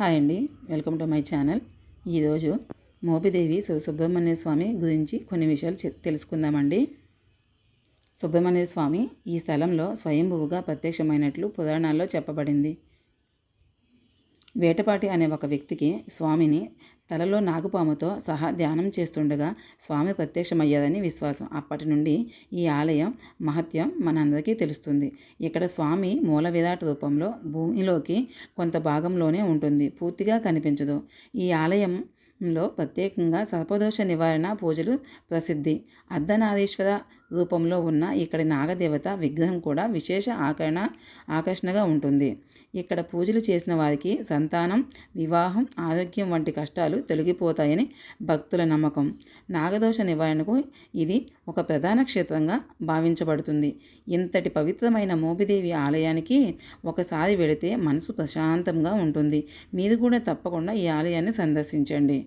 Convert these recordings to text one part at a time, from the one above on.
Hi అండి. Welcome to my channel. ఈరోజు మోపిదేవి సు- సుబ్రహ్మణ్య స్వామి గురించి కొన్ని విషయాలు తెలుసుకుందామండి. సుబ్రహ్మణ్య స్వామి ఈ స్థలంలో స్వయంభువుగా ప్రత్యక్షమైనట్లు పురాణాల్లో చెప్పబడింది. వేటపాటి అనే ఒక వ్యక్తికి స్వామిని తలలో నాగుపాముతో సహా ధ్యానం చేస్తుండగా స్వామి ప్రత్యక్షమయ్యారని విశ్వాసం. అప్పటి నుండి ఈ ఆలయం మహత్యం మనందరికీ తెలుస్తుంది. ఇక్కడ స్వామి మూల విరాట్ రూపంలో భూమిలోకి కొంత భాగంలోనే ఉంటుంది. పూర్తిగా కనిపించదు. ఈ ఆలయం లో ప్రత్యేకంగా సర్పదోష నివారణ పూజలు ప్రసిద్ధి. అర్ధనారీశ్వర రూపంలో ఉన్న ఇక్కడి నాగదేవత విగ్రహం కూడా విశేష ఆకరణ ఆకర్షణగా ఉంటుంది. ఇక్కడ పూజలు చేసిన వారికి సంతానం వివాహం ఆరోగ్యం వంటి కష్టాలు తొలగిపోతాయని భక్తుల నమ్మకం. నాగదోష నివారణకు ఇది ఒక ప్రధాన క్షేత్రంగా భావించబడుతుంది. ఇంతటి పవిత్రమైన మోపిదేవి ఆలయానికి ఒకసారి వెళితే మనసు ప్రశాంతంగా ఉంటుంది. మీరు కూడా తప్పకుండా ఈ ఆలయాన్ని సందర్శించండి.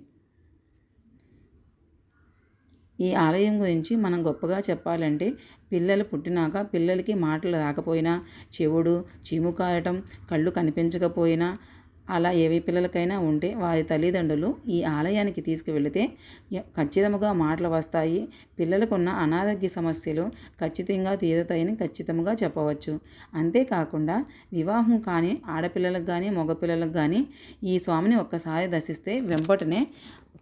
ఈ ఆలయం గురించి మనం గొప్పగా చెప్పాలంటే పిల్లలు పుట్టినాక పిల్లలకి మాటలు రాకపోయినా చెవుడు చీము కారటం కళ్ళు కనిపించకపోయినా అలా ఏవి పిల్లలకైనా ఉంటే వారి తల్లిదండ్రులు ఈ ఆలయానికి తీసుకువెళితే ఖచ్చితంగా మాటలు వస్తాయి. పిల్లలకున్న అనారోగ్య సమస్యలు ఖచ్చితంగా తీరుతాయని ఖచ్చితంగా చెప్పవచ్చు. అంతేకాకుండా వివాహం కానీ ఆడపిల్లలకు కానీ మగపిల్లలకు కానీ ఈ స్వామిని ఒక్కసారి దర్శిస్తే వెంబటనే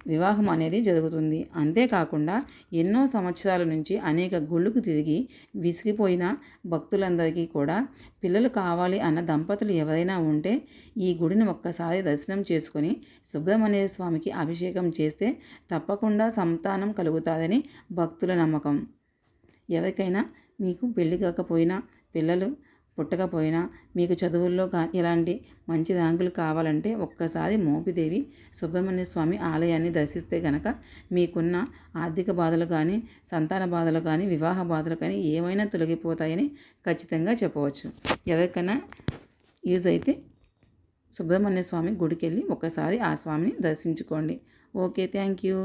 వివాహం అనేది జరుగుతుంది. అంతేకాకుండా ఎన్నో సంవత్సరాల నుంచి అనేక గుళ్ళకు తిరిగి విసిగిపోయిన భక్తులందరికీ కూడా పిల్లలు కావాలి అన్న దంపతులు ఎవరైనా ఉంటే ఈ గుడిని ఒక్కసారి దర్శనం చేసుకొని సుబ్రహ్మణ్య స్వామికి అభిషేకం చేస్తే తప్పకుండా సంతానం కలుగుతారని భక్తుల నమ్మకం. ఎవరికైనా మీకు పెళ్ళి కాకపోయినా పిల్లలు పుట్టకపోయినా మీకు చదువుల్లో కా ఇలాంటి మంచి ర్యాంకులు కావాలంటే ఒక్కసారి మోపిదేవి సుబ్రహ్మణ్య స్వామి ఆలయాన్ని దర్శిస్తే గనక మీకున్న ఆర్థిక బాధలు కానీ సంతాన బాధలు కానీ వివాహ బాధలు కానీ ఏమైనా తొలగిపోతాయని ఖచ్చితంగా చెప్పవచ్చు. ఎవరికైనా యూజ్ అయితే సుబ్రహ్మణ్య స్వామి గుడికి వెళ్ళి ఒక్కసారి ఆ స్వామిని దర్శించుకోండి. Okay thank you.